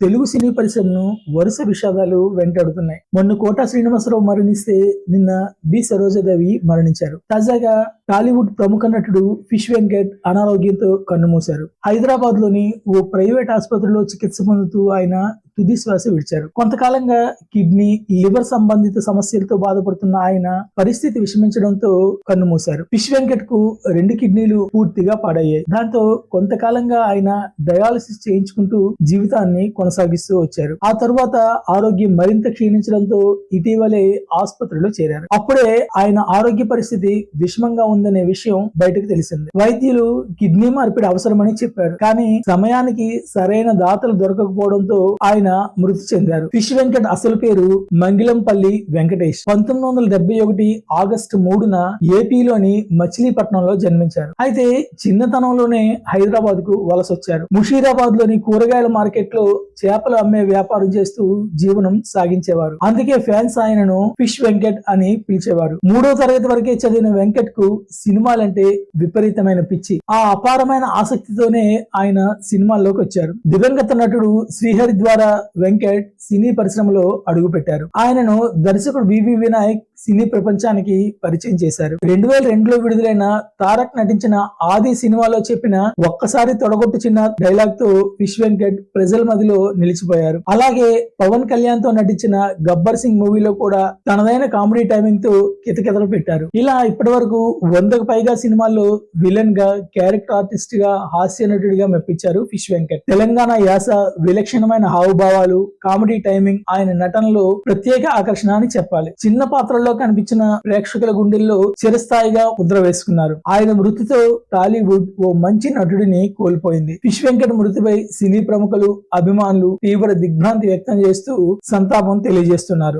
తెలుగు సినీ పరిశ్రమను వరుస విషాదాలు వెంటాడుతున్నాయి. మొన్న కోట శ్రీనివాసరావు మరణిస్తే నిన్న బి. సరోజాదేవి మరణించారు. తాజాగా టాలీవుడ్ ప్రముఖ నటుడు ఫిష్ వెంకట్ అనారోగ్యంతో కన్నుమూశారు. హైదరాబాద్లోని ఓ ప్రైవేట్ ఆసుపత్రిలో చికిత్స పొందుతూ ఆయన తుది శ్వాస విడిచారు. కొంతకాలంగా కిడ్నీ లివర్ సంబంధిత సమస్యలతో బాధపడుతున్న ఆయన పరిస్థితి విషమించడంతో కన్నుమూశారు పిష్ వెంకట్కు రెండు కిడ్నీలు పూర్తిగా పాడయ్యాయి. దాంతో కొంతకాలంగా ఆయన డయాలసిస్ చేయించుకుంటూ జీవితాన్ని కొనసాగిస్తూ వచ్చారు. ఆ తరువాత ఆరోగ్యం మరింత క్షీణించడంతో ఇటీవలే ఆసుపత్రిలో చేరారు. అప్పుడే ఆయన ఆరోగ్య పరిస్థితి విషమంగా ఉందనే విషయం బయటకు తెలిసింది. వైద్యులు కిడ్నీ మార్పిడి అవసరమని చెప్పారు. కానీ సమయానికి సరైన దాతలు దొరకకపోవడంతో ఆయన మృతి చెందారు. ఫిష్ వెంకట్ అసలు పేరు మంగిలంపల్లి వెంకటేష్. పంతొమ్మిది వందల డెబ్బై ఒకటి ఆగస్టు మూడున ఏపీలోని మచిలీపట్నంలో జన్మించారు. అయితే చిన్నతనంలోనే హైదరాబాద్కు వలస వచ్చారు ముషీరాబాద్లోని కూరగాయల మార్కెట్లో చేపలు అమ్మే వ్యాపారం చేస్తూ జీవనం సాగించేవారు. అందుకే ఫ్యాన్స్ ఆయనను ఫిష్ వెంకట్ అని పిలిచేవారు. మూడో తరగతి వరకే చదివిన వెంకట్కు సినిమాలంటే విపరీతమైన పిచ్చి. ఆ అపారమైన ఆసక్తితోనే ఆయన సినిమాల్లోకి వచ్చారు దివంగత నటుడు శ్రీహరి ద్వారా వెంకట్ సినీ పరిశ్రమలో అడుగుపెట్టారు. ఆయనను దర్శకుడు వివి వినాయక్ సినీ ప్రపంచానికి పరిచయం చేశారు. రెండు వేల రెండులో విడుదలైన తారక్ నటించిన ఆది సినిమాలో చెప్పిన ఒక్కసారి తొడగొట్టు చిన్న డైలాగ్తో విష్ వెంకట్ ప్రజల మదిలో నిలిచిపోయారు. అలాగే పవన్ కళ్యాణ్తో నటించిన గబ్బర్ సింగ్ మూవీలో కూడా తనదైన కామెడీ టైమింగ్తో కితకితలు పెట్టారు. ఇలా ఇప్పటి వరకు వందకు పైగా సినిమాల్లో విలన్గా క్యారెక్టర్ ఆర్టిస్ట్గా హాస్య నటుడిగా మెప్పించారు ఫిష్ వెంకట్. తెలంగాణ యాస విలక్షణమైన హావభావాలు కామెడీ టైమింగ్ ఆయన నటనలో ప్రత్యేక ఆకర్షణ అని చెప్పాలి. చిన్న పాత్రల్లో కనిపించిన ప్రేక్షకుల గుండెల్లో చిరస్థాయిగా ముద్ర వేసుకున్నారు. ఆయన మృతితో టాలీవుడ్ ఓ మంచి నటుడిని కోల్పోయింది. ఫిష్ వెంకట్ మృతిపై సినీ ప్రముఖులు అభిమానులు తీవ్ర దిగ్భ్రాంతి వ్యక్తం చేస్తూ సంతాపం తెలియజేస్తున్నారు.